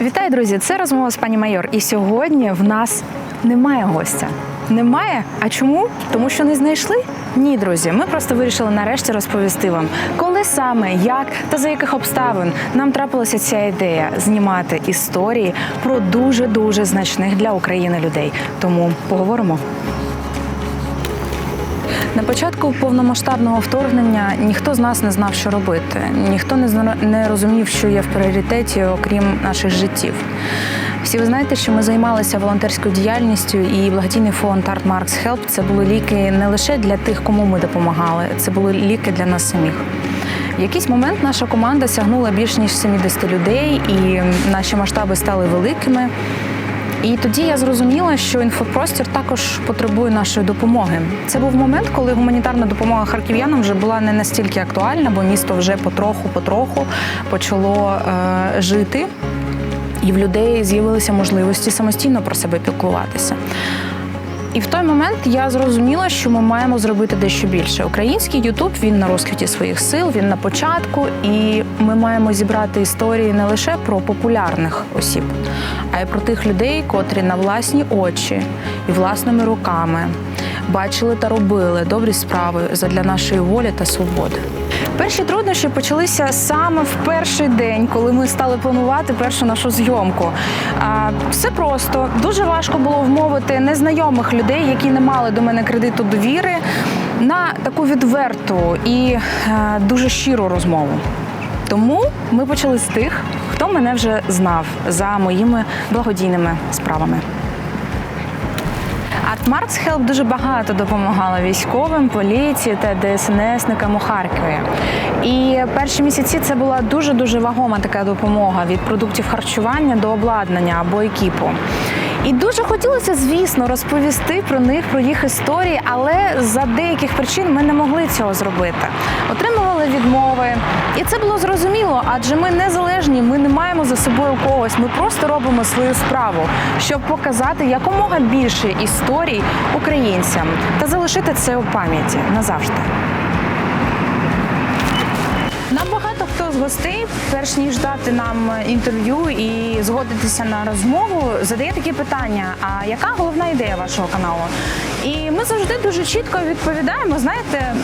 Вітаю, друзі! Це розмова з пані майор. І сьогодні в нас немає гостя. Немає? А чому? Тому що не знайшли? Ні, друзі. Ми просто вирішили нарешті розповісти вам, коли саме, як та за яких обставин нам трапилася ця ідея знімати історії про дуже дуже значних для України людей. Тому поговоримо. На початку повномасштабного вторгнення ніхто з нас не знав, що робити. Ніхто не розумів, що є в пріоритеті, окрім наших життів. Всі ви знаєте, що ми займалися волонтерською діяльністю, і благодійний фонд Art Marks Help – це були ліки не лише для тих, кому ми допомагали, це були ліки для нас самих. В якийсь момент наша команда сягнула більш ніж 70 людей, і наші масштаби стали великими. І тоді я зрозуміла, що інфопростір також потребує нашої допомоги. Це був момент, коли гуманітарна допомога харків'янам вже була не настільки актуальна, бо місто вже потроху-потроху почало е, жити, і в людей з'явилися можливості самостійно про себе піклуватися. І в той момент я зрозуміла, що ми маємо зробити дещо більше. Український Ютуб він на розквіті своїх сил, він на початку, і ми маємо зібрати історії не лише про популярних осіб, а й про тих людей, котрі на власні очі і власними руками бачили та робили добрі справи задля нашої волі та свободи. Перші труднощі почалися саме в перший день, коли ми стали планувати першу нашу зйомку. Все просто дуже важко було вмовити незнайомих людей, які не мали до мене кредиту довіри, на таку відверту і е, дуже щиру розмову. Тому ми почали з тих, хто мене вже знав за моїми благодійними справами. Артмаркс Хелп дуже багато допомагала військовим, поліції та ДСНСникам у Харкові. І перші місяці це була дуже дуже вагома така допомога від продуктів харчування до обладнання або екіпу. І дуже хотілося, звісно, розповісти про них, про їх історії, але за деяких причин ми не могли цього зробити. Отримували відмови, і це було зрозуміло, адже ми незалежні, ми не собою когось. Ми просто робимо свою справу, щоб показати якомога більше історій українцям та залишити це у пам'яті назавжди. Нам багато хто з гостей, перш ніж дати нам інтерв'ю і згодитися на розмову, задає такі питання: а яка головна ідея вашого каналу? І ми завжди дуже чітко відповідаємо. Знаєте,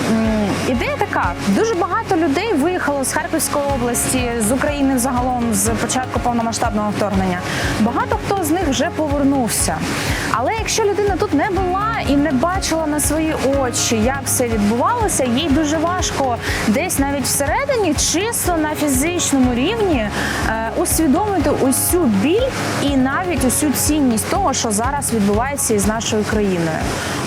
ідея така: дуже багато людей виїхало з Харківської області, з України загалом з початку повномасштабного вторгнення. Багато хто з них вже повернувся. Але якщо людина тут не була і не бачила на свої очі, як все відбувалося, їй дуже важко десь навіть всередині, чисто на фізичному рівні, е, усвідомити усю біль і навіть усю цінність того, що зараз відбувається із нашою країною.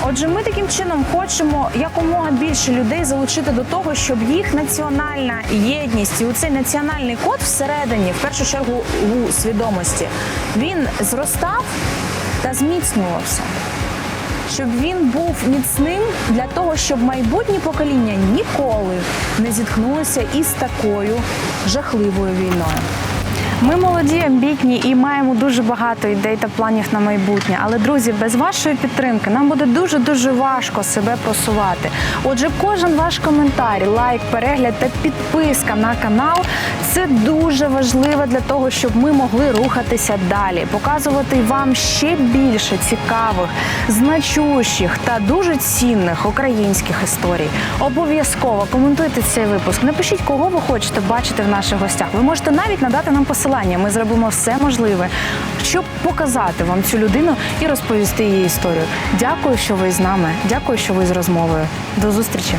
Отже, ми таким чином хочемо якомога більше людей залучити до того, щоб їх національна єдність і у цей національний код всередині, в першу чергу у свідомості, він зростав та зміцнювався. Щоб він був міцним для того, щоб майбутні покоління ніколи не зіткнулися із такою жахливою війною. Ми молоді, амбітні і маємо дуже багато ідей та планів на майбутнє. Але друзі, без вашої підтримки нам буде дуже дуже важко себе просувати. Отже, кожен ваш коментар, лайк, перегляд та підписка на канал це дуже важливо для того, щоб ми могли рухатися далі, показувати вам ще більше цікавих, значущих та дуже цінних українських історій. Обов'язково коментуйте цей випуск. Напишіть, кого ви хочете бачити в наших гостях. Ви можете навіть надати нам посилання. Ми зробимо все можливе, щоб показати вам цю людину і розповісти її історію. Дякую, що ви з нами. Дякую, що ви з розмовою. До зустрічі.